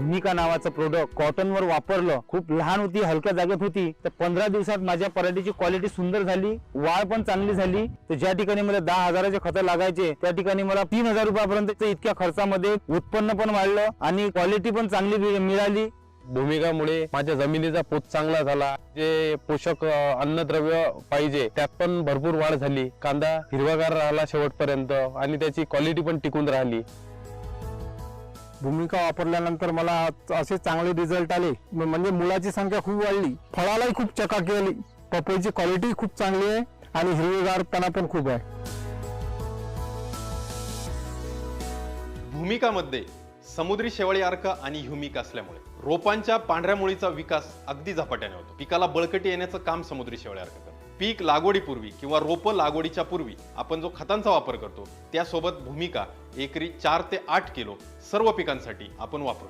भूमिका नावाचं प्रोडक्ट कॉटनवर वापरलं. खूप लहान होती हलक्या जागेत होती. तर पंधरा दिवसात माझ्या पराठीची क्वालिटी सुंदर झाली वाढ पण चांगली झाली. तर ज्या ठिकाणी मला दहा हजाराचे खतं लागायचे त्या ठिकाणी मला तीन हजार रुपयापर्यंत इतक्या खर्चामध्ये उत्पन्न पण वाढलं आणि क्वालिटी पण चांगली मिळाली. भूमिकामुळे माझ्या जमिनीचा पोत चांगला झाला. जे पोषक अन्नद्रव्य पाहिजे त्यात पण भरपूर वाढ झाली. कांदा हिरवागार राहिला शेवटपर्यंत आणि त्याची क्वालिटी पण टिकून राहिली. भूमिका वापरल्यानंतर मला असे चांगले रिझल्ट आले. म्हणजे मुलाची संख्या खूप वाढली. फळालाही खूप चकाकी आली. पपईची क्वालिटी खूप चांगली आहे आणि हिरवेगारपणा पण खूप आहे. भूमिकामध्ये समुद्री शेवाळी अर्क आणि ह्युमिक असल्यामुळे रोपांच्या पांढऱ्या मुळीचा विकास अगदी झपाट्याने होतो. पिकाला बळकटी येण्याचं काम समुद्री शेवाळी अर्क करतो. पीक लागवडीपूर्वी किंवा रोपं लागवडीच्या पूर्वी आपण जो खतांचा वापर करतो त्यासोबत भूमिका एकरी चार ते आठ किलो सर्व पिकांसाठी आपण वापरतो